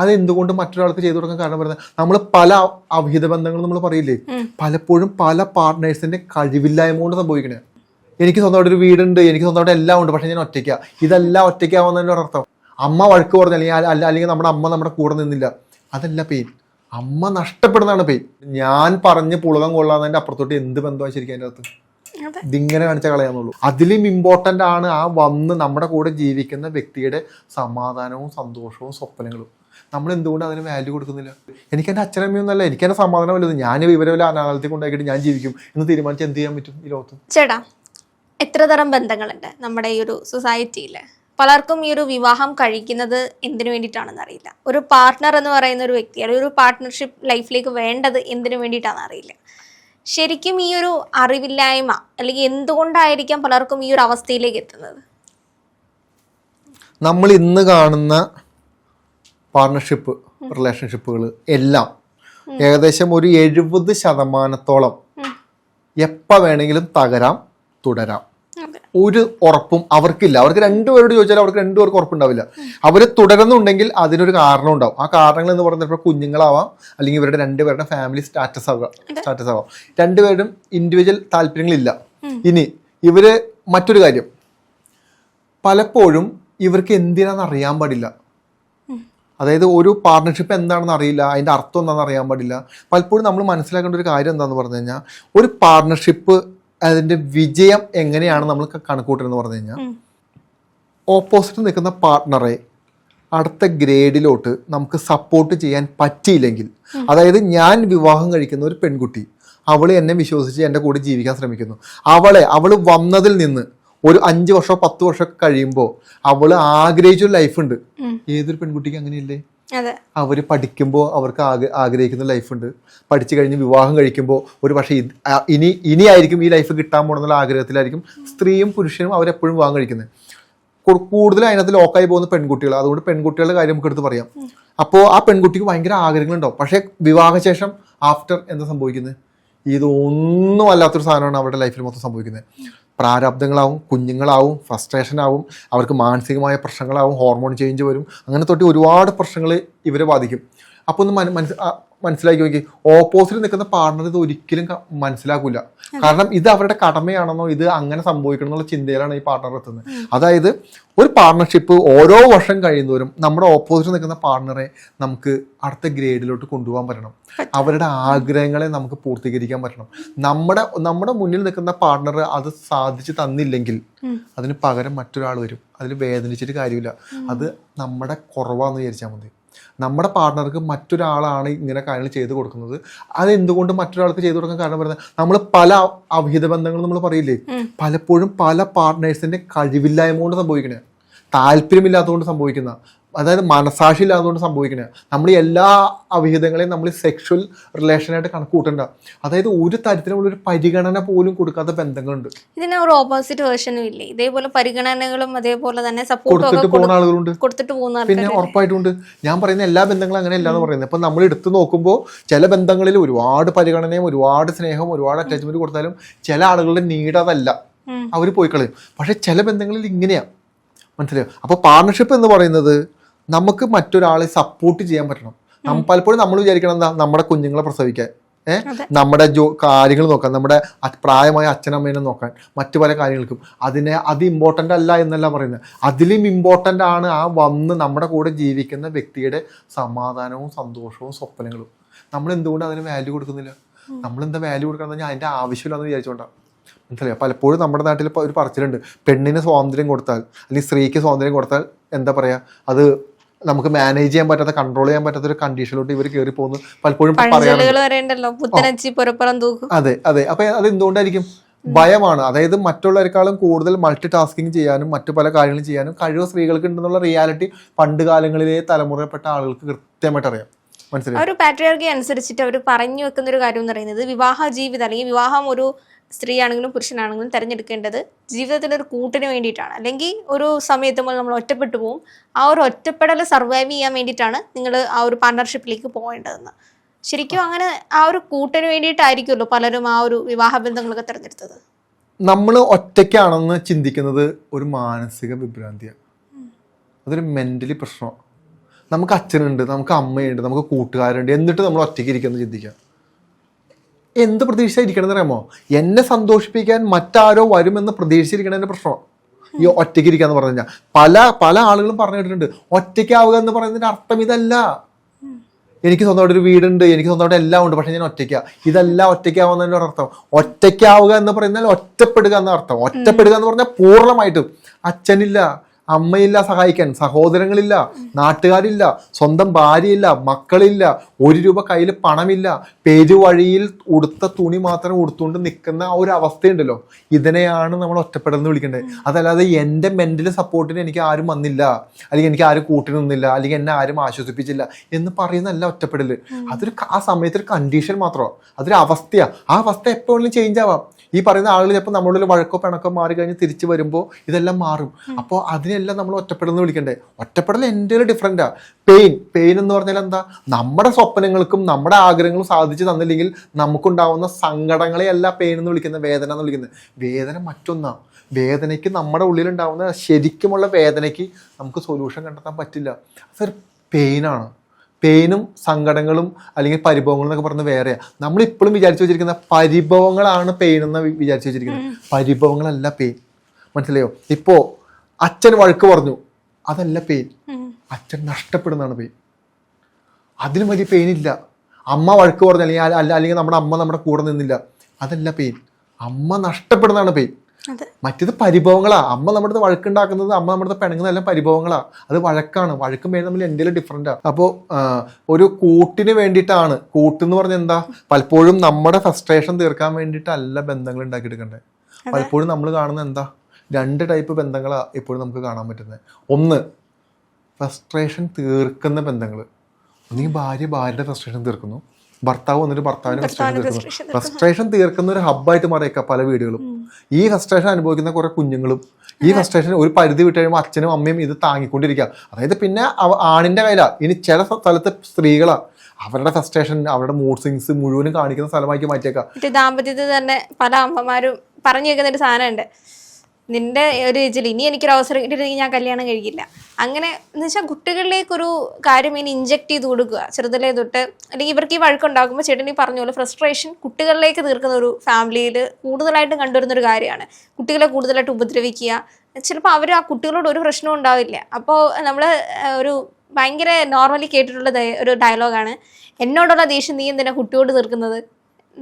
അത് എന്തുകൊണ്ട് മറ്റൊരാൾക്ക് ചെയ്തു കൊടുക്കാൻ കാരണം പറയുന്നത് നമ്മൾ പല അവിഹിത ബന്ധങ്ങൾ നമ്മൾ പറയില്ലേ? പലപ്പോഴും പല പാർട്ട്നേഴ്സിന്റെ കഴിവില്ലായ്മ കൊണ്ട് സംഭവിക്കണേ. എനിക്ക് സ്വന്തമായിട്ട് ഒരു വീടുണ്ട് എനിക്ക് സ്വന്തമായിട്ട് എല്ലാം ഉണ്ട് പക്ഷെ ഞാൻ ഒറ്റയ്ക്കാ. ഇതെല്ലാം ഒറ്റയ്ക്കാവുന്നതിന്റെ ഒരർത്ഥം അർത്ഥം. അമ്മ വഴക്ക് പറഞ്ഞു അല്ലെങ്കിൽ അല്ല അല്ലെങ്കിൽ നമ്മുടെ അമ്മ നമ്മുടെ കൂടെ നിന്നില്ല. അതല്ല പെയിൻ അമ്മ നഷ്ടപ്പെടുന്നതാണ് പെയിൻ ഞാൻ പറഞ്ഞ് പുളകം കൊള്ളാന്നതിന്റെ അപ്പുറത്തോട്ട് എന്ത് ബന്ധമാണ് ശരിക്കും അതിന്റെ അകത്ത്. ഇതിങ്ങനെ കാണിച്ച കളയാന്നുള്ളൂ. അതിലും ഇമ്പോർട്ടന്റ് ആണ് ആ വന്ന് നമ്മുടെ കൂടെ ജീവിക്കുന്ന വ്യക്തിയുടെ സമാധാനവും സന്തോഷവും സ്വപ്നങ്ങളും. നമ്മൾ എന്തുകൊണ്ട് അതിന് വാല്യൂ കൊടുക്കുന്നില്ല? എനിക്ക് എന്റെ അച്ഛനമ്മയൊന്നല്ല എനിക്ക് എന്റെ സമാധാനം വല്ലതും ഞാൻ വിവരമില്ല അനാഥത്തിൽ കൊണ്ടാക്കിയിട്ട് ഞാൻ ജീവിക്കും എന്ന് തീരുമാനിച്ച് എന്ത് ചെയ്യാൻ പറ്റും ഈ ലോകത്ത്? ചേട്ടാ എത്ര തരം ബന്ധങ്ങളുണ്ട് നമ്മുടെ ഈ ഒരു സൊസൈറ്റിയിൽ പലർക്കും ഈ ഒരു വിവാഹം കഴിക്കുന്നത് എന്തിനു വേണ്ടിയിട്ടാണെന്ന് അറിയില്ല. ഒരു പാർട്ട്ണർ എന്ന് പറയുന്ന ഒരു വ്യക്തി അല്ലെങ്കിൽ ഒരു പാർട്ട്ണർഷിപ്പ് ലൈഫിലേക്ക് വേണ്ടത് എന്തിനു വേണ്ടിയിട്ടാണെന്ന് അറിയില്ല. ശരിക്കും ഈ ഒരു അറിവില്ലായ്മ അല്ലെങ്കിൽ എന്തുകൊണ്ടായിരിക്കാം പലർക്കും ഈ ഒരു അവസ്ഥയിലേക്ക് എത്തുന്നത്? നമ്മൾ ഇന്ന് കാണുന്ന പാർട്ണർഷിപ്പ് റിലേഷൻഷിപ്പുകൾ എല്ലാം ഏകദേശം ഒരു എഴുപത് ശതമാനത്തോളം എപ്പോൾ വേണമെങ്കിലും തകരാം തുടരാം. ഒരു ഉറപ്പും അവർക്കില്ല. അവർക്ക് രണ്ടുപേരോട് ചോദിച്ചാൽ അവർക്ക് രണ്ടുപേർക്ക് ഉറപ്പുണ്ടാവില്ല. അവർ തുടരുന്നുണ്ടെങ്കിൽ അതിനൊരു കാരണം ഉണ്ടാവും. ആ കാരണങ്ങൾ എന്ന് പറയുന്നത് ഇപ്പോൾ കുഞ്ഞുങ്ങളാവാം അല്ലെങ്കിൽ ഇവരുടെ രണ്ടുപേരുടെ ഫാമിലി സ്റ്റാറ്റസ് ആവാം സ്റ്റാറ്റസ് ആവാം. രണ്ടുപേരും ഇൻഡിവിജ്വൽ താല്പര്യങ്ങളില്ല. ഇനി ഇവർ മറ്റൊരു കാര്യം. പലപ്പോഴും ഇവർക്ക് എന്തിനാണെന്ന് അറിയാൻ പാടില്ല. അതായത് ഒരു പാർട്ണർഷിപ്പ് എന്താണെന്ന് അറിയില്ല അതിന്റെ അർത്ഥം എന്താണെന്ന് അറിയാൻ പാടില്ല. പലപ്പോഴും നമ്മൾ മനസ്സിലാക്കേണ്ട ഒരു കാര്യം എന്താണെന്ന് പറഞ്ഞു കഴിഞ്ഞാൽ ഒരു പാർട്ണർഷിപ്പ് അതിന്റെ വിജയം എങ്ങനെയാണ് നമ്മൾ കണക്കൂട്ടുന്നത് പറഞ്ഞു കഴിഞ്ഞാൽ ഓപ്പോസിറ്റ് നിൽക്കുന്ന പാർട്ട്ണറെ അടുത്ത ഗ്രേഡിലോട്ട് നമുക്ക് സപ്പോർട്ട് ചെയ്യാൻ പറ്റിയില്ലെങ്കിൽ അതായത് ഞാൻ വിവാഹം കഴിക്കുന്ന ഒരു പെൺകുട്ടി അവൾ എന്നെ വിശ്വസിച്ച് എന്റെ കൂടെ ജീവിക്കാൻ ശ്രമിക്കുന്നു. അവളെ അവൾ വന്നതിൽ നിന്ന് ഒരു അഞ്ച് വർഷമോ പത്ത് വർഷമൊക്കെ കഴിയുമ്പോൾ അവൾ ആഗ്രഹിച്ചൊരു ലൈഫുണ്ട്. ഉണ്ട് ഏതൊരു പെൺകുട്ടിക്ക് അങ്ങനെയില്ലേ? അവർ പഠിക്കുമ്പോൾ അവർക്ക് ആഗ്രഹിക്കുന്ന ലൈഫുണ്ട്. പഠിച്ചു കഴിഞ്ഞ് വിവാഹം കഴിക്കുമ്പോൾ ഒരു പക്ഷേ ഇനി ഇനി ആയിരിക്കും ഈ ലൈഫ് കിട്ടാൻ പോകണമെന്നുള്ള ആഗ്രഹത്തിലായിരിക്കും സ്ത്രീയും പുരുഷനും അവരെപ്പോഴും വിവാഹം കഴിക്കുന്നത്. കൂടുതൽ അതിനകത്ത് ലോക്കായി പോകുന്ന പെൺകുട്ടികൾ അതുകൊണ്ട് പെൺകുട്ടികളുടെ കാര്യം നമുക്ക് എടുത്ത് പറയാം. അപ്പോൾ ആ പെൺകുട്ടിക്ക് ഭയങ്കര ആഗ്രഹങ്ങളുണ്ടാവും. പക്ഷേ വിവാഹശേഷം ആഫ്റ്റർ എന്താ സംഭവിക്കുന്നത്? ഇതൊന്നും അല്ലാത്തൊരു സാധനമാണ് അവരുടെ ലൈഫിൽ മൊത്തം സംഭവിക്കുന്നത്. പ്രാരാബ്ദങ്ങളാവും കുഞ്ഞുങ്ങളാവും ഫ്രസ്ട്രേഷൻ ആവും അവർക്ക് മാനസികമായ പ്രശ്നങ്ങളാവും ഹോർമോൺ ചേഞ്ച് വരും. അങ്ങനെ തൊട്ട് ഒരുപാട് പ്രശ്നങ്ങൾ ഇവരെ ബാധിക്കും. അപ്പോൾ ഒന്ന് മനസ്സ് മനസ്സിലാക്കി നോക്കി. ഓപ്പോസിറ്റ് നിൽക്കുന്ന പാർട്ണർ ഇത് ഒരിക്കലും മനസ്സിലാക്കൂല. കാരണം ഇത് അവരുടെ കടമയാണെന്നോ ഇത് അങ്ങനെ സംഭവിക്കണം എന്നുള്ള ചിന്തയിലാണ് ഈ പാർട്ണർ എത്തുന്നത്. അതായത് ഒരു പാർട്ണർഷിപ്പ് ഓരോ വർഷം കഴിയുന്നവരും നമ്മുടെ ഓപ്പോസിറ്റ് നിൽക്കുന്ന പാർട്ണറെ നമുക്ക് അടുത്ത ഗ്രേഡിലോട്ട് കൊണ്ടുപോകാൻ പറ്റണം. അവരുടെ ആഗ്രഹങ്ങളെ നമുക്ക് പൂർത്തീകരിക്കാൻ പറ്റണം. നമ്മുടെ നമ്മുടെ മുന്നിൽ നിൽക്കുന്ന പാർട്ണർ അത് സാധിച്ചു തന്നില്ലെങ്കിൽ അതിന് പകരം മറ്റൊരാൾ വരും. അതിൽ വേദനിച്ചിട്ട് കാര്യമില്ല. അത് നമ്മുടെ കുറവാന്ന് വിചാരിച്ചാൽ മതി. നമ്മുടെ പാർട്ട്ണർക്ക് മറ്റൊരാളാണ് ഇങ്ങനെ കാര്യങ്ങൾ ചെയ്തു കൊടുക്കുന്നത്. അത് എന്തുകൊണ്ട് മറ്റൊരാൾക്ക് ചെയ്തു കൊടുക്കാൻ കാരണം പറയുന്നത് നമ്മൾ പല അവിഹിത ബന്ധങ്ങൾ നമ്മൾ പറയില്ലേ? പലപ്പോഴും പല പാർട്ട്നേഴ്സിന്റെ കഴിവില്ലായ്മ കൊണ്ട് സംഭവിക്കണേ. താല്പര്യമില്ലാത്തതുകൊണ്ട് സംഭവിക്കുന്ന. അതായത് മനസാക്ഷി ഇല്ലാതുകൊണ്ട് സംഭവിക്കണേ. നമ്മൾ എല്ലാ അവിഹിതങ്ങളെയും നമ്മൾ സെക്ഷൽ റിലേഷനായിട്ട് കണക്ക് കൂട്ടണ്ട. അതായത് ഒരു തരത്തിലുള്ള ഒരു പരിഗണന പോലും കൊടുക്കാത്ത ബന്ധങ്ങളുണ്ട്. ഇതിന് ഒരു ഓപ്പോസിറ്റ് വേർഷനും ഇല്ലേ? ഇതേപോലെ പരിഗണനകളും അതേപോലെ തന്നെ കൊടുത്തിട്ട് പോകുന്ന ആളുകളുണ്ട്. കൊടുത്തിട്ട് പോകുന്ന പിന്നെ ഉറപ്പായിട്ടുണ്ട് ഞാൻ പറയുന്ന എല്ലാ ബന്ധങ്ങളും അങ്ങനെ അല്ലാന്ന് പറയുന്നത്. ഇപ്പം നമ്മൾ എടുത്തു നോക്കുമ്പോൾ ചില ബന്ധങ്ങളിൽ ഒരുപാട് പരിഗണനയും ഒരുപാട് സ്നേഹവും ഒരുപാട് അറ്റാച്ച്മെന്റ് കൊടുത്താലും ചില ആളുകളുടെ നീഡ് അതല്ല. അവർ പോയി കളയും. പക്ഷെ ചില ബന്ധങ്ങളിൽ ഇങ്ങനെയാണ് മനസ്സിലായോ? അപ്പോൾ പാർട്ണർഷിപ്പ് എന്ന് പറയുന്നത് നമുക്ക് മറ്റൊരാളെ സപ്പോർട്ട് ചെയ്യാൻ പറ്റണം. നമ്മൾ പലപ്പോഴും നമ്മൾ വിചാരിക്കണം എന്താ നമ്മുടെ കുഞ്ഞുങ്ങളെ പ്രസവിക്കാൻ. ഏഹ് നമ്മുടെ ജോ കാര്യങ്ങൾ നോക്കാൻ നമ്മുടെ പ്രായമായ അച്ഛനമ്മേനെ നോക്കാൻ മറ്റു പല കാര്യങ്ങൾക്കും. അതിനെ അത് ഇമ്പോർട്ടന്റ് അല്ല എന്നല്ല പറയുന്നത്. അതിലും ഇമ്പോർട്ടന്റ് ആണ് ആ വന്ന് നമ്മുടെ കൂടെ ജീവിക്കുന്ന വ്യക്തിയുടെ സമാധാനവും സന്തോഷവും സ്വപ്നങ്ങളും. നമ്മൾ എന്തുകൊണ്ട് അതിന് വാല്യൂ കൊടുക്കുന്നില്ല? നമ്മൾ എന്താ വാല്യൂ കൊടുക്കണം എന്ന് അതിന്റെ ആവശ്യമില്ലെന്ന് വിചാരിച്ചുകൊണ്ടാണ് മനസ്സിലായോ? പലപ്പോഴും നമ്മുടെ നാട്ടിൽ ഒരു പറച്ചിലുണ്ട്. പെണ്ണിന് സ്വാതന്ത്ര്യം കൊടുത്താൽ അല്ലെങ്കിൽ സ്ത്രീക്ക് സ്വാതന്ത്ര്യം കൊടുത്താൽ എന്താ പറയുക അത് നമുക്ക് മാനേജ് ചെയ്യാൻ പറ്റാത്ത കൺട്രോൾ ചെയ്യാൻ പറ്റാത്ത ഒരു കണ്ടീഷനിലോട്ട് ഇവർ കയറി പോകുന്നു. പലപ്പോഴും പറയാറുണ്ട്. അതെ അതെ. അപ്പൊ അത് എന്തുകൊണ്ടായിരിക്കും ഭയമാണ്. അതായത് മറ്റുള്ളവരെക്കാളും കൂടുതൽ മൾട്ടി ടാസ്കിങ് ചെയ്യാനും മറ്റു പല കാര്യങ്ങളും ചെയ്യാനും കഴിവ് സ്ത്രീകൾക്ക് ഉണ്ടെന്നുള്ള റിയാലിറ്റി പണ്ട് കാലങ്ങളിലെ തലമുറയിൽപ്പെട്ട ആളുകൾക്ക് കൃത്യമായിട്ട് അറിയാം. മനസ്സിലായി? ഒരു പാട്രിയാർക്കി അനുസരിച്ചിട്ട് അവർ പറഞ്ഞു വെക്കുന്ന ഒരു കാര്യം എന്ന് പറയുന്നത് വിവാഹ ജീവിതം അല്ലെങ്കിൽ വിവാഹം ഒരു സ്ത്രീ ആണെങ്കിലും പുരുഷനാണെങ്കിലും തിരഞ്ഞെടുക്കേണ്ടത് ജീവിതത്തിന്റെ ഒരു കൂട്ടിന് വേണ്ടിയിട്ടാണ്. അല്ലെങ്കിൽ ഒരു സമയത്ത് മുതൽ നമ്മൾ ഒറ്റപ്പെട്ടു പോകും ആ ഒരു ഒറ്റപ്പെടൽ സർവൈവ് ചെയ്യാൻ വേണ്ടിയിട്ടാണ് നിങ്ങൾ ആ ഒരു പാർട്ണർഷിപ്പിലേക്ക് പോകേണ്ടതെന്ന്. ശരിക്കും അങ്ങനെ ആ ഒരു കൂട്ടിന് വേണ്ടിയിട്ടായിരിക്കുമല്ലോ പലരും ആ ഒരു വിവാഹ ബന്ധങ്ങളൊക്കെ തിരഞ്ഞെടുത്തത്. നമ്മൾ ഒറ്റയ്ക്കാണെന്ന് ചിന്തിക്കുന്നത് ഒരു മാനസിക വിഭ്രാന്തിയാണ്. അതൊരു മെന്റലി പ്രശ്നമാണ്. നമുക്ക് അച്ഛനുണ്ട് നമുക്ക് അമ്മയുണ്ട് നമുക്ക് കൂട്ടുകാരുണ്ട്. എന്നിട്ട് നമ്മൾ ഒറ്റയ്ക്ക് ഇരിക്കുന്നത് ചിന്തിക്കാം എന്ത് പ്രതീക്ഷിച്ചിരിക്കണം അറിയാമോ എന്നെ സന്തോഷിപ്പിക്കാൻ മറ്റാരോ വരുമെന്ന് പ്രതീക്ഷിച്ചിരിക്കണതിന്റെ പ്രശ്നം. ഈ ഒറ്റയ്ക്ക് ഇരിക്കുക എന്ന് പറഞ്ഞു കഴിഞ്ഞാൽ പല പല ആളുകളും പറഞ്ഞു കേട്ടിട്ടുണ്ട്. ഒറ്റയ്ക്കാവുക എന്ന് പറയുന്നതിന്റെ അർത്ഥം ഇതല്ല. എനിക്ക് സ്വന്തമായിട്ട് ഒരു വീടുണ്ട്. എനിക്ക് സ്വന്തമായിട്ട് എല്ലാം ഉണ്ട്. പക്ഷെ ഞാൻ ഒറ്റയ്ക്കാ. ഇതല്ല ഒറ്റയ്ക്കാവുന്നതിന്റെ അർത്ഥം. ഒറ്റയ്ക്കാവുക എന്ന് പറയുന്നാൽ ഒറ്റപ്പെടുക എന്ന അർത്ഥം. ഒറ്റപ്പെടുക എന്ന് പറഞ്ഞാൽ പൂർണമായിട്ടും അച്ഛനില്ല. അമ്മയില്ല സഹായിക്കാൻ. സഹോദരങ്ങളില്ല നാട്ടുകാരില്ല സ്വന്തം ഭാര്യയില്ല മക്കളില്ല ഒരു രൂപ കയ്യിൽ പണമില്ല. പെരുവഴിയിൽ ഉടുത്ത തുണി മാത്രം ഉടുത്തുകൊണ്ട് നിൽക്കുന്ന ആ ഒരു അവസ്ഥയുണ്ടല്ലോ. ഇതിനെയാണ് നമ്മൾ ഒറ്റപ്പെടുന്നത് വിളിക്കേണ്ടത്. അതല്ലാതെ എന്റെ മെന്റൽ സപ്പോർട്ടിന് എനിക്ക് ആരും വന്നില്ല. അല്ലെങ്കിൽ എനിക്ക് ആരും കൂട്ടി നിന്നില്ല. അല്ലെങ്കിൽ എന്നെ ആരും ആശ്വസിപ്പിച്ചില്ല എന്ന് പറയുന്നതല്ല ഒറ്റപ്പെടൽ അതൊരു ആ സമയത്തൊരു കണ്ടീഷൻ മാത്രമോ അതൊരു അവസ്ഥയാണ് ആ അവസ്ഥ എപ്പോഴും ചേഞ്ച് ആവാം. ഈ പറയുന്ന ആളുകൾ ചിലപ്പോൾ നമ്മളുടെ വഴക്കോ പിണക്കോ മാറി കഴിഞ്ഞ് തിരിച്ചു വരുമ്പോൾ ഇതെല്ലാം മാറും. അപ്പോൾ അതിനെല്ലാം നമ്മൾ ഒറ്റപ്പെടലെന്ന് വിളിക്കണ്ടേ? ഒറ്റപ്പെടൽ എന്റെ ഒരു ഡിഫറന്റാ പെയിൻ പെയിൻ എന്ന് പറഞ്ഞാൽ എന്താ? നമ്മുടെ സ്വപ്നങ്ങൾക്കും നമ്മുടെ ആഗ്രഹങ്ങളും സാധിച്ചു തന്നില്ലെങ്കിൽ നമുക്കുണ്ടാവുന്ന സങ്കടങ്ങളെയല്ല പെയിൻ എന്ന് വിളിക്കുന്നത് വേദന എന്ന് വിളിക്കുന്നത്. വേദന മറ്റൊന്നാണ് വേദനയ്ക്ക് നമ്മുടെ ഉള്ളിലുണ്ടാവുന്ന ശരിക്കുമുള്ള വേദനയ്ക്ക് നമുക്ക് സൊല്യൂഷൻ കണ്ടെത്താൻ പറ്റില്ല. അതൊരു പെയിനാണ് പെയിനും സങ്കടങ്ങളും അല്ലെങ്കിൽ പരിഭവങ്ങളും എന്നൊക്കെ പറഞ്ഞ് വേറെയാണ് നമ്മളിപ്പോഴും വിചാരിച്ചു വെച്ചിരിക്കുന്ന പരിഭവങ്ങളാണ് പെയിൻ എന്ന് വിചാരിച്ചു വെച്ചിരിക്കുന്നത്. പരിഭവങ്ങളല്ല പെയിൻ മനസ്സിലായോ? ഇപ്പോ അച്ഛൻ വഴക്ക് പറഞ്ഞു. അതല്ല പെയിൻ അച്ഛൻ നഷ്ടപ്പെടുന്നതാണ് പെയിൻ അതിന് വലിയ പെയിൻ ഇല്ല. അമ്മ വഴക്ക് പറഞ്ഞു അല്ലെങ്കിൽ അല്ല- അല്ല അല്ലെങ്കിൽ നമ്മുടെ അമ്മ നമ്മുടെ കൂടെ നിന്നില്ല. അതല്ല പെയിൻ അമ്മ നഷ്ടപ്പെടുന്നതാണ് പെയിൻ മറ്റേത് പരിഭവങ്ങളാ. അമ്മ നമ്മുടെ വഴക്കുണ്ടാക്കുന്നത് അമ്മ നമ്മുടെ അടുത്ത് എല്ലാം പരിഭവങ്ങളാ. അത് വഴക്കാണ്. വഴക്കും പേര് തമ്മിൽ എന്തെങ്കിലും ഡിഫറന്റാ അപ്പോൾ ഒരു കൂട്ടിന് വേണ്ടിയിട്ടാണ്. കൂട്ടെന്ന് പറഞ്ഞ എന്താ? പലപ്പോഴും നമ്മുടെ ഫ്രസ്ട്രേഷൻ തീർക്കാൻ വേണ്ടിയിട്ടല്ല ബന്ധങ്ങൾ എടുക്കേണ്ടത് പലപ്പോഴും നമ്മൾ കാണുന്ന എന്താ? രണ്ട് ടൈപ്പ് ബന്ധങ്ങളാണ് എപ്പോഴും നമുക്ക് കാണാൻ പറ്റുന്നത്. ഒന്ന് ഫ്രസ്ട്രേഷൻ തീർക്കുന്ന ബന്ധങ്ങൾ ഒന്നുകിൽ ഭാര്യ ഭാര്യയുടെ ഫ്രസ്ട്രേഷൻ തീർക്കുന്നു. ഭർത്താവ് വന്നിട്ട് ഭർത്താവിന്റെ ഫ്രസ്ട്രേഷൻ തീർക്കുന്നു. ഫ്രസ്ട്രേഷൻ തീർക്കുന്ന. ഒരു ഹബ്ബായിട്ട് മാറിയേക്കാം പല വീടുകളും. ഈ ഫ്രസ്ട്രേഷൻ അനുഭവിക്കുന്ന കുറെ കുഞ്ഞുങ്ങളും ഈ ഫ്രസ്ട്രേഷൻ ഒരു പരിധി വിട്ട് കഴിയുമ്പോൾ അച്ഛനും അമ്മയും ഇത് താങ്ങിക്കൊണ്ടിരിക്കുക അതായത് പിന്നെ ആണിന്റെ കയ്യിലാണ് ഇനി ചില സ്ഥലത്ത് സ്ത്രീകളാ. അവരുടെ ഫ്രസ്ട്രേഷൻ അവരുടെ മൂഡ് സിങ്സ് മുഴുവനും കാണിക്കുന്ന സ്ഥലമാക്കി മാറ്റിയേക്കാം. മറ്റേ ദാമ്പത്യത്തിൽ തന്നെ പല അമ്മമാരും പറഞ്ഞു കേൾക്കുന്ന ഒരു സാധനമുണ്ട്. നിന്റെ ഒരു ഏജിൽ ഇനി എനിക്കൊരു അവസരം കിട്ടിയില്ലെങ്കിൽ ഞാൻ കല്യാണം കഴിക്കില്ല. അങ്ങനെ എന്ന് വെച്ചാൽ കുട്ടികളിലേക്കൊരു കാര്യം ഇനി ഇഞ്ചെക്ട് ചെയ്ത് കൊടുക്കുക. ചെറുതിലേ തൊട്ട് അല്ലെങ്കിൽ ഇവർക്ക് ഈ വഴക്കുണ്ടാക്കുമ്പോൾ ചേട്ടൻ ഈ പറഞ്ഞ പോലെ ഫ്രസ്ട്രേഷൻ കുട്ടികളിലേക്ക് തീർക്കുന്ന ഒരു ഫാമിലിയിൽ കൂടുതലായിട്ടും കണ്ടുവരുന്ന ഒരു കാര്യമാണ്. കുട്ടികളെ കൂടുതലായിട്ട് ഉപദ്രവിക്കുക. ചിലപ്പോൾ അവർ ആ കുട്ടികളോട് ഒരു പ്രശ്നവും ഉണ്ടാവില്ല. അപ്പോൾ നമ്മൾ ഒരു ഭയങ്കര നോർമലി കേട്ടിട്ടുള്ള ഒരു ഡയലോഗാണ് എന്നോടുള്ള ദേഷ്യം നീ എന്തിനാ കുട്ടിയോട് തീർക്കുന്നത്?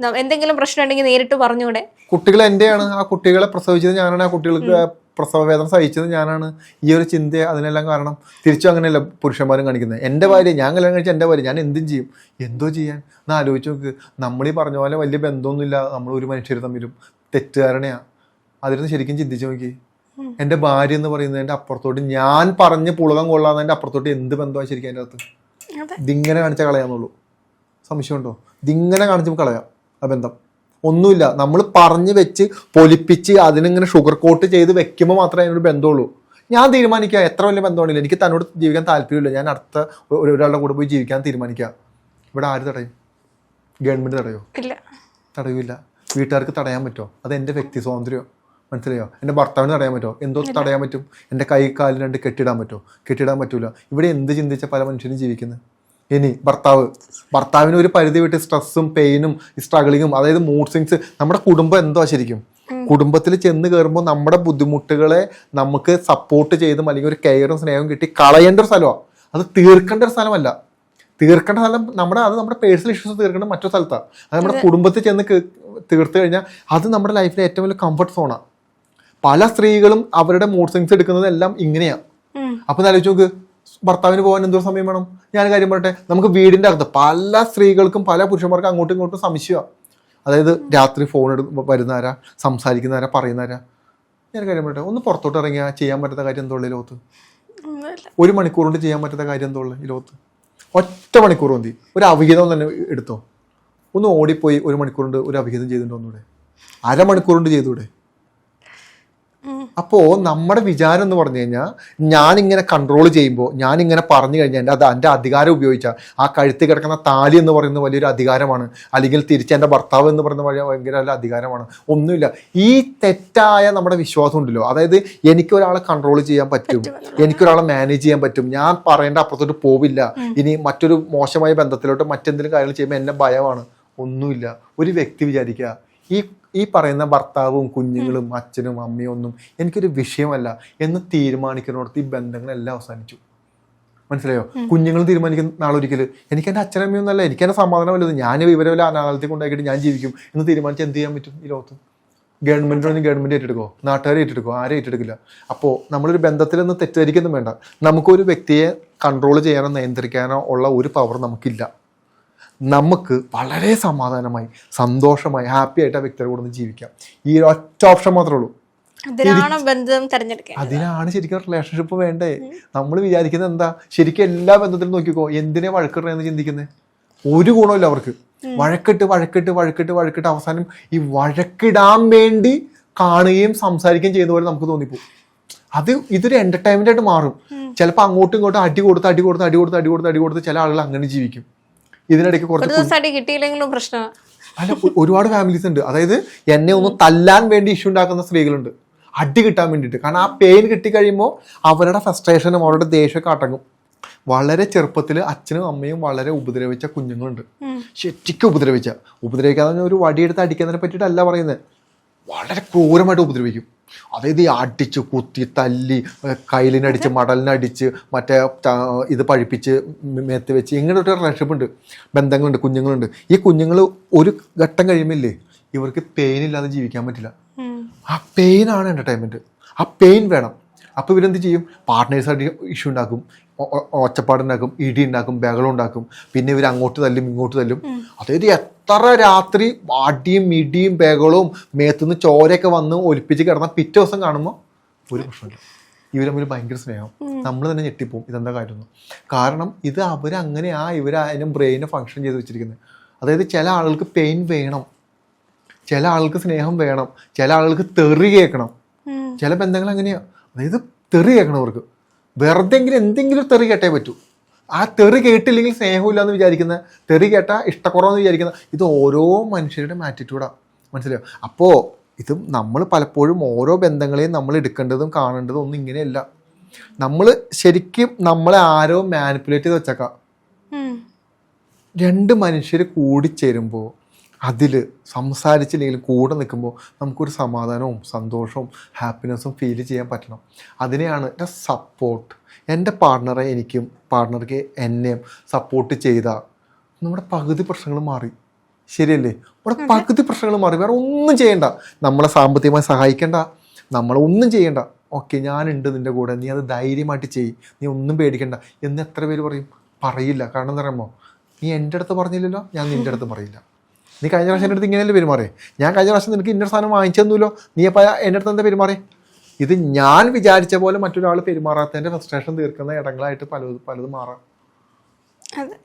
എന്തെങ്കിലും പ്രശ്നം ഉണ്ടെങ്കിൽ നേരിട്ട് പറഞ്ഞൂടെ? കുട്ടികൾ എന്റെയാണ്. ആ കുട്ടികളെ പ്രസവിച്ചത് ഞാനാണ്. ആ കുട്ടികൾക്ക് പ്രസവ വേദന സഹിച്ചത് ഞാനാണ്. ഈ ഒരു ചിന്ത അതിനെല്ലാം കാരണം തിരിച്ചും അങ്ങനെയല്ല പുരുഷന്മാരും കാണിക്കുന്നത്. എന്റെ ഭാര്യ ഞാൻ കല്യാണം കഴിച്ച എന്റെ ഭാര്യ ഞാൻ എന്തും ചെയ്യും. എന്തോ ചെയ്യാൻ. എന്ന് ആലോചിച്ച് നോക്ക്. നമ്മൾ ഈ പറഞ്ഞ പോലെ വലിയ ബന്ധമൊന്നുമില്ല. നമ്മൾ ഒരു മനുഷ്യർ തമ്മിലും തെറ്റുകാരനെയാ. അതിരുന്ന് ശരിക്കും ചിന്തിച്ചു നോക്കി. എന്റെ ഭാര്യ എന്ന് പറയുന്നതിന്റെ അപ്പുറത്തോട്ട് ഞാൻ പറഞ്ഞ് പുളകം കൊള്ളാന്നതിന്റെ അപ്പുറത്തോട്ട് എന്ത് ബന്ധമാണ് ശരിക്കും അതിന്റെ അകത്ത് ഇതിങ്ങനെ കാണിച്ചാൽ കളയാന്നുള്ളൂ. സംശയമുണ്ടോ? ഇതിങ്ങനെ കാണിച്ച് കളയാം. ആ ബന്ധം ഒന്നുമില്ല. നമ്മൾ പറഞ്ഞു വെച്ച് പൊലിപ്പിച്ച് അതിനിങ്ങനെ ഷുഗർ കോട്ട് ചെയ്ത് വെക്കുമ്പോൾ മാത്രമേ അതിനൊരു ബന്ധമുള്ളൂ. ഞാൻ തീരുമാനിക്കുക. എത്ര വലിയ ബന്ധമാണില്ല എനിക്ക് തന്നോട് ജീവിക്കാൻ താല്പര്യമില്ല. ഞാൻ അടുത്ത ഒരു- ഒരാളുടെ കൂടെ പോയി ജീവിക്കാൻ തീരുമാനിക്കുക. ഇവിടെ ആര് തടയും? ഗവൺമെന്റ് തടയോ? ഇല്ല. തടയില്ല. വീട്ടുകാർക്ക് തടയാൻ പറ്റുമോ? അത് എന്റെ വ്യക്തി സ്വാതന്ത്ര്യം. മനസ്സിലായോ? എന്റെ ഭർത്താവിന് തടയാൻ പറ്റുമോ? എന്തോ തടയാൻ പറ്റും. എന്റെ കൈ കാലിന് രണ്ട് കെട്ടിടാൻ പറ്റുമോ? കെട്ടിടാൻ പറ്റൂല. ഇവിടെ എന്ത് ചിന്തിച്ച പല മനുഷ്യരും ജീവിക്കുന്നത് ഇനി ഭർത്താവ്. ഭർത്താവിന് ഒരു പരിധി വിട്ട് സ്ട്രെസ്സും പെയിനും സ്ട്രഗിളിങ്ങും അതായത് മൂഡ് സ്വിങ്സ് നമ്മുടെ കുടുംബം എന്തോ ശരിക്കും. കുടുംബത്തിൽ ചെന്ന് കയറുമ്പോൾ നമ്മുടെ ബുദ്ധിമുട്ടുകളെ നമുക്ക് സപ്പോർട്ട് ചെയ്തും അല്ലെങ്കിൽ ഒരു കെയറും സ്നേഹവും കിട്ടി കളയേണ്ട ഒരു സ്ഥലമാണ് അത് തീർക്കേണ്ട ഒരു സ്ഥലമല്ല. തീർക്കേണ്ട സ്ഥലം നമ്മുടെ അത് നമ്മുടെ പേഴ്സണൽ ഇഷ്യൂസ് തീർക്കേണ്ട മറ്റൊരു സ്ഥലത്താണ് അത് നമ്മുടെ കുടുംബത്തിൽ ചെന്ന് തീർത്തു കഴിഞ്ഞാൽ അത് നമ്മുടെ ലൈഫിലെ ഏറ്റവും വലിയ കംഫർട്ട് സോണാണ് പല സ്ത്രീകളും അവരുടെ മൂഡ് സ്വിങ്സ് എടുക്കുന്നത് എല്ലാം ഇങ്ങനെയാണ്. അപ്പൊ ആലോചിച്ച് നോക്ക്. ഭർത്താവിന് പോകാൻ എന്തോ സമയം വേണം? ഞാൻ കാര്യം പറയട്ടെ. നമുക്ക് വീടിന്റെ അകത്ത് പല സ്ത്രീകൾക്കും പല പുരുഷന്മാർക്കും അങ്ങോട്ടും ഇങ്ങോട്ടും സംശയമാണ് അതായത് രാത്രി ഫോൺ എടു വരുന്നവരാ സംസാരിക്കുന്നവരാ പറയുന്നവരാ ഞാൻ കാര്യം പറയട്ടെ. ഒന്ന് പുറത്തോട്ട് ഇറങ്ങിയാൽ ചെയ്യാൻ പറ്റാത്ത കാര്യം എന്തോ ഉള്ളു ഈ ലോകത്ത്. ഒരു മണിക്കൂർ കൊണ്ട് ചെയ്യാൻ പറ്റാത്ത കാര്യം എന്തോ ഉള്ളു ഈ ലോകത്ത്? ഒറ്റ മണിക്കൂർ മതി. ഒരു അവിഹിതം തന്നെ എടുത്തോ. ഒന്ന് ഓടിപ്പോയി ഒരു മണിക്കൂർ കൊണ്ട് ഒരു അവിഹിതം ചെയ്തിട്ടുണ്ടോ ഒന്നുകൂടെ? അരമണിക്കൂർ കൊണ്ട് ചെയ്തൂടെ. അപ്പോൾ നമ്മുടെ വിചാരം എന്ന് പറഞ്ഞു കഴിഞ്ഞാൽ ഞാനിങ്ങനെ കൺട്രോൾ ചെയ്യുമ്പോൾ ഞാനിങ്ങനെ പറഞ്ഞു കഴിഞ്ഞാൽ എന്റെ അത് എന്റെ അധികാരം ഉപയോഗിച്ചാൽ ആ കഴുത്ത് കിടക്കുന്ന താലി എന്ന് പറയുന്ന വലിയൊരു അധികാരമാണ്. അല്ലെങ്കിൽ തിരിച്ച് എന്റെ ഭർത്താവ് എന്ന് പറയുന്ന വലിയ ഭയങ്കര വലിയ അധികാരമാണ്. ഒന്നുമില്ല. ഈ തെറ്റായ നമ്മുടെ വിശ്വാസം ഉണ്ടല്ലോ. അതായത് എനിക്ക് ഒരാളെ കൺട്രോൾ ചെയ്യാൻ പറ്റും. എനിക്കൊരാളെ മാനേജ് ചെയ്യാൻ പറ്റും. ഞാൻ പറയേണ്ട അപ്പുറത്തോട്ട് പോവില്ല. ഇനി മറ്റൊരു മോശമായ ബന്ധത്തിലോട്ട് മറ്റെന്തെങ്കിലും കാര്യങ്ങൾ ചെയ്യുമ്പോൾ എന്നെ ഭയമാണ്. ഒന്നുമില്ല. ഒരു വ്യക്തി വിചാരിക്കുക. ഈ ഈ പറയുന്ന ഭർത്താവും കുഞ്ഞുങ്ങളും അച്ഛനും അമ്മയും ഒന്നും എനിക്കൊരു വിഷയമല്ല എന്ന് തീരുമാനിക്കുന്നിടത്ത് ഈ ബന്ധങ്ങളെല്ലാം അവസാനിച്ചു. മനസ്സിലായോ? കുഞ്ഞുങ്ങൾ തീരുമാനിക്കുന്ന നാളൊരിക്കൽ എനിക്ക് എന്റെ അച്ഛനമ്മയൊന്നല്ല എനിക്ക് എന്റെ സമാധാനം വല്ലത് ഞാൻ വിവരമില്ല അനാഥത്തിൽ കൊണ്ടാക്കിയിട്ട് ഞാൻ ജീവിക്കും എന്ന് തീരുമാനിച്ച് എന്ത് ചെയ്യാൻ പറ്റും ഈ ലോകത്ത്? ഗവൺമെന്റിനൊന്നും ഗവൺമെന്റ് ഏറ്റെടുക്കോ നാട്ടുകാരെ ഏറ്റെടുക്കോ ആരെ ഏറ്റെടുക്കില്ല. അപ്പോൾ നമ്മളൊരു ബന്ധത്തിൽ നിന്ന് തെറ്റിദ്ധരിക്കൊന്നും വേണ്ട. നമുക്കൊരു വ്യക്തിയെ കൺട്രോൾ ചെയ്യാനോ നിയന്ത്രിക്കാനോ ഉള്ള ഒരു പവർ നമുക്കില്ല. നമുക്ക് വളരെ സമാധാനമായി സന്തോഷമായി ഹാപ്പി ആയിട്ട് ആ വ്യക്തിയുടെ കൂടെ ഒന്ന് ജീവിക്കാം. ഈ ഒറ്റ ഓപ്ഷൻ മാത്രമേ ഉള്ളൂ. അതിനാണ് ശരിക്കും റിലേഷൻഷിപ്പ് വേണ്ടേ? നമ്മൾ വിചാരിക്കുന്നത് എന്താ? ശരിക്കും എല്ലാ ബന്ധത്തിലും നോക്കിക്കോ എന്തിനെ വഴക്കിടണെന്ന് ചിന്തിക്കുന്നത് ഒരു ഗുണമില്ല അവർക്ക്. വഴക്കിട്ട് വഴക്കിട്ട് വഴക്കിട്ട് വഴക്കിട്ട് അവസാനം ഈ വഴക്കിടാൻ വേണ്ടി കാണുകയും സംസാരിക്കുകയും ചെയ്യുന്ന പോലെ നമുക്ക് തോന്നിപ്പോ അത് ഇതൊരു എന്റർടൈൻമെന്റ് ആയിട്ട് മാറും. ചിലപ്പോൾ അങ്ങോട്ടും ഇങ്ങോട്ടും അടി കൊടുത്ത് അടി കൊടുത്ത് അടി കൊടുത്ത് അടി കൊടുത്ത് അടി കൊടുത്ത് ചില ആളുകൾ അങ്ങനെ ജീവിക്കും. ഇതിനിടയ്ക്ക് കുറച്ച് കിട്ടിയില്ലെങ്കിലും അല്ല ഒരുപാട് ഫാമിലീസ് ഉണ്ട്. അതായത് എന്നെ ഒന്ന് തല്ലാൻ വേണ്ടി ഇഷ്യൂ ഉണ്ടാക്കുന്ന സ്ത്രീകളുണ്ട്. അടി കിട്ടാൻ വേണ്ടിയിട്ട്. കാരണം ആ പെയിൻ കിട്ടിക്കഴിയുമ്പോൾ അവരുടെ ഫ്രസ്ട്രേഷനും അവരുടെ ദേഷ്യമൊക്കെ അടങ്ങും. വളരെ ചെറുപ്പത്തിൽ അച്ഛനും അമ്മയും വളരെ ഉപദ്രവിച്ച കുഞ്ഞുങ്ങളുണ്ട്. ശരിക്കും ഉപദ്രവിച്ച. ഉപദ്രവിക്കാതെ ഒരു വടിയെടുത്ത് അടിക്കുന്നതിനെ പറ്റിയിട്ടല്ല പറയുന്നത് വളരെ ക്രൂരമായിട്ട് ഉപദ്രവിക്കും. അതായത് ഈ അടിച്ച് കുത്തി തല്ലി കയ്യിലിനടിച്ച് മടലിനടിച്ച് മറ്റേ ഇത് പഴിപ്പിച്ച് മേത്ത് വെച്ച് ഇങ്ങനെ ഒരു റിലേഷൻഷിപ്പുണ്ട് ബന്ധങ്ങളുണ്ട് കുഞ്ഞുങ്ങളുണ്ട്. ഈ കുഞ്ഞുങ്ങൾ ഒരു ഘട്ടം കഴിയുമില്ലേ ഇവർക്ക് പെയിൻ ഇല്ലാതെ ജീവിക്കാൻ പറ്റില്ല. ആ പെയിനാണ് എന്റർടൈൻമെന്റ് ആ പെയിൻ വേണം. അപ്പോൾ ഇവരെന്ത് ചെയ്യും? പാർട്ട്നേഴ്സായിട്ട് ഇഷ്യൂ ഉണ്ടാക്കും. ഒച്ചപ്പാടുണ്ടാക്കും ഇടി ഉണ്ടാക്കും ബഹളം ഉണ്ടാക്കും പിന്നെ ഇവർ അങ്ങോട്ട് തല്ലും ഇങ്ങോട്ട് തല്ലും. അതായത് എത്ര രാത്രി വാടിയും ഇടിയും ബഹളവും മേത്തുനിന്ന് ചോരയൊക്കെ വന്ന് ഒലിപ്പിച്ച് കിടന്ന പിറ്റേ ദിവസം കാണുമ്പോൾ ഒരു പ്രശ്നമില്ല. ഇവർ തമ്മിൽ ഭയങ്കര സ്നേഹം. നമ്മൾ തന്നെ ഞെട്ടിപ്പോവും. ഇതെന്താ കാര്യം കാരണം ഇത് അവരങ്ങനെ ആ ഇവർ അതിനും ബ്രെയിനെ ഫങ്ഷൻ ചെയ്ത് വെച്ചിരിക്കുന്നത് അതായത് ചില ആളുകൾക്ക് പെയിൻ വേണം. ചില ആളുകൾക്ക് സ്നേഹം വേണം. ചില ആളുകൾക്ക് തെറി കേൾക്കണം. ചില ബന്ധങ്ങൾ അങ്ങനെയാണ് അതായത് തെറി കേൾക്കണം വെറുതെ എന്തെങ്കിലും തെറി കേട്ടേ പറ്റൂ. ആ തെറി കേട്ടില്ലെങ്കിൽ സ്നേഹമില്ല എന്ന് വിചാരിക്കുന്ന തെറി കേട്ടാൽ ഇഷ്ടക്കുറവെന്ന് വിചാരിക്കുന്ന ഇത് ഓരോ മനുഷ്യരുടെ ആറ്റിറ്റ്യൂഡാണ് മനസ്സിലായോ? അപ്പോൾ ഇത് നമ്മൾ പലപ്പോഴും ഓരോ ബന്ധങ്ങളെയും നമ്മൾ എടുക്കേണ്ടതും കാണേണ്ടതും ഒന്നും ഇങ്ങനെയല്ല. നമ്മൾ ശരിക്കും നമ്മളെ ആരോ മാനിപ്പുലേറ്റ് ചെയ്ത് വെച്ചേക്കാം. രണ്ട് മനുഷ്യർ കൂടിച്ചേരുമ്പോൾ അതിൽ സംസാരിച്ചില്ലെങ്കിലും കൂടെ നിൽക്കുമ്പോൾ നമുക്കൊരു സമാധാനവും സന്തോഷവും ഹാപ്പിനെസ്സും ഫീൽ ചെയ്യാൻ പറ്റണം. അതിനെയാണ് എന്റെ സപ്പോർട്ട് എന്റെ പാർട്ണറെ എനിക്കും പാർട്ണർക്ക് എന്നെയും സപ്പോർട്ട് ചെയ്ത നമ്മുടെ പകുതി പ്രശ്നങ്ങൾ മാറി. ശരിയല്ലേ? നമ്മുടെ പകുതി പ്രശ്നങ്ങൾ മാറി. വേറെ ഒന്നും ചെയ്യണ്ട. നമ്മളെ സാമ്പത്തികമായി സഹായിക്കണ്ട. നമ്മളെ ഒന്നും ചെയ്യണ്ട. ഓക്കെ ഞാനുണ്ട് നിന്റെ കൂടെ. നീ അത് ധൈര്യമായിട്ട് ചെയ്യ് നീ ഒന്നും പേടിക്കണ്ട. എന്ന് എത്ര പേര് പറയും? പറയില്ല. കാരണം എന്താ പറയുമ്പോൾ നീ എന്റെ അടുത്ത് പറഞ്ഞില്ലല്ലോ. ഞാൻ നിന്റെ അടുത്ത് പറയില്ല. നീ കഴിഞ്ഞ പ്രാവശ്യം എന്റെ അടുത്ത് ഇങ്ങനെയല്ലേ പെരുമാറേ ഞാൻ കഴിഞ്ഞ പ്രാവശ്യം നിനക്ക് ഇന്നൊരു സാധനം വാങ്ങിച്ചു തന്നല്ലോ നീ അപ്പോൾ എന്റെ അടുത്ത് എന്താ പെരുമാറേ ഇത് ഞാൻ വിചാരിച്ച പോലെ മറ്റൊരാൾ പെരുമാറാത്തതിന്റെ ഫ്രസ്ട്രേഷൻ തീർക്കുന്ന ഇടങ്ങളായിട്ട് പലതും പലതും മാറാം. അതെ